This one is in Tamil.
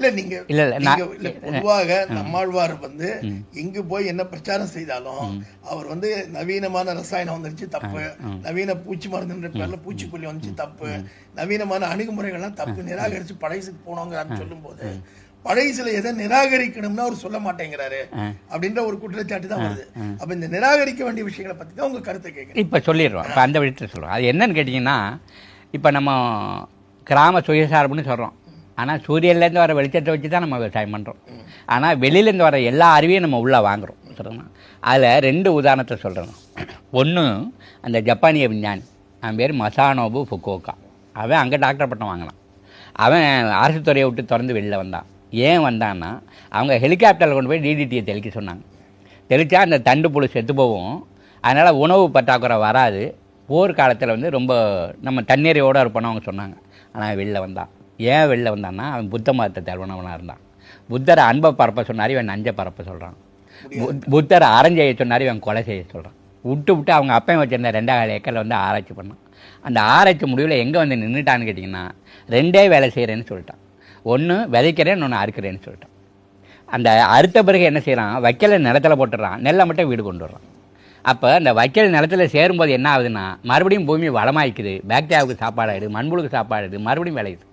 இல்ல நீங்க இல்ல, இல்ல, பொதுவாக நம்மாழ்வார் வந்து எங்கு போய் என்ன பிரச்சாரம் செய்தாலும் அவர் வந்து நவீனமான ரசாயனம் வந்துருச்சு தப்பு. நவீன பூச்சி மருந்துன்ற பேர்ல பூச்சிக்கொல்லி வந்துச்சு தப்பு. நவீனமான அணுகுமுறைகள்லாம் தப்பு. நிராகரிச்சு பழைசுக்கு போனோங்கிறான்னு சொல்லும்போது பழைசுல எதை நிராகரிக்கணும்னு அவர் சொல்ல மாட்டேங்கிறாரு அப்படின்ற ஒரு குற்றச்சாட்டு தான் வருது. அப்ப இந்த நிராகரிக்க வேண்டிய விஷயங்களை பத்தி தான் உங்க கருத்தை கேட்கிறேன் இப்போ சொல்லிடுறோம். இப்போ அந்த விஷயத்தில் சொல்கிறோம் அது என்னன்னு கேட்டிங்கன்னா இப்போ நம்ம கிராம சுயசார்புன்னு சொல்கிறோம் ஆனால் சூரியன்லேருந்து வர வெளிச்சத்தை வச்சு தான் நம்ம விவசாயம் பண்ணுறோம் ஆனால் வெளியிலேருந்து வர எல்லா அறிவையும் நம்ம உள்ளே வாங்குறோம். சொல்கிறோம் அதில் ரெண்டு உதாரணத்தை சொல்கிறேன் ஒன்று அந்த ஜப்பானிய விஞ்ஞானி. அவன் பேர் மசானோபு ஃபுக்கோக்கா அவன் அங்கே டாக்டர் பட்டம் வாங்கினான். அவன் அரசு துறையை விட்டு திறந்து வெளில வந்தான். ஏன் வந்தான்னா அவங்க ஹெலிகாப்டரில் கொண்டு போய் டிடிடியை தெளிக்க சொன்னாங்க. தெளித்தா அந்த தண்டு புழு செத்து போகும். அதனால் உணவு பற்றாக்குறை வராது. போர் காலத்தில் வந்து ரொம்ப நம்ம தண்ணீரையோடு இருப்போம்னு அவங்க சொன்னாங்க. ஆனால் வெளில வந்தான். ஏன் வெளில வந்தான்னா அவன் புத்த மதத்தை தழுவனவனாக இருந்தான். புத்தரை அன்பை பரப்ப சொன்னார் இவன் நஞ்சை பரப்ப சொல்கிறான் புத்தரை அறஞ்செய்ய சொன்னார் இவன் கொலை செய்ய சொல்கிறான் விட்டு விட்டு அவங்க அப்பையும் வச்சிருந்த ரெண்டாவது ஏக்கரில் வந்து ஆராய்ச்சி பண்ணான். அந்த ஆராய்ச்சி முடிவில் எங்கே வந்து நின்றுட்டான்னு கேட்டிங்கன்னா ரெண்டே வேலை செய்கிறேன்னு சொல்லிட்டான். ஒன்று விதைக்கிறேன் இன்னொன்று அறுக்கிறேன்னு சொல்லிட்டான். அந்த அறுத்த பிறகு என்ன செய்கிறான் வைக்கலை நிலத்துல போட்டுடுறான் நெல்லை மட்டும் வீடு கொண்டு வர்றான். அப்போ அந்த வைக்கல் நிலத்துல சேரும்போது என்ன ஆகுதுன்னா மறுபடியும் பூமி வளமாயிக்குது. பாக்டீரியாவுக்கு சாப்பாடாயிடுது மண்புழுக்கு சாப்பாடுது மறுபடியும் விளையுது.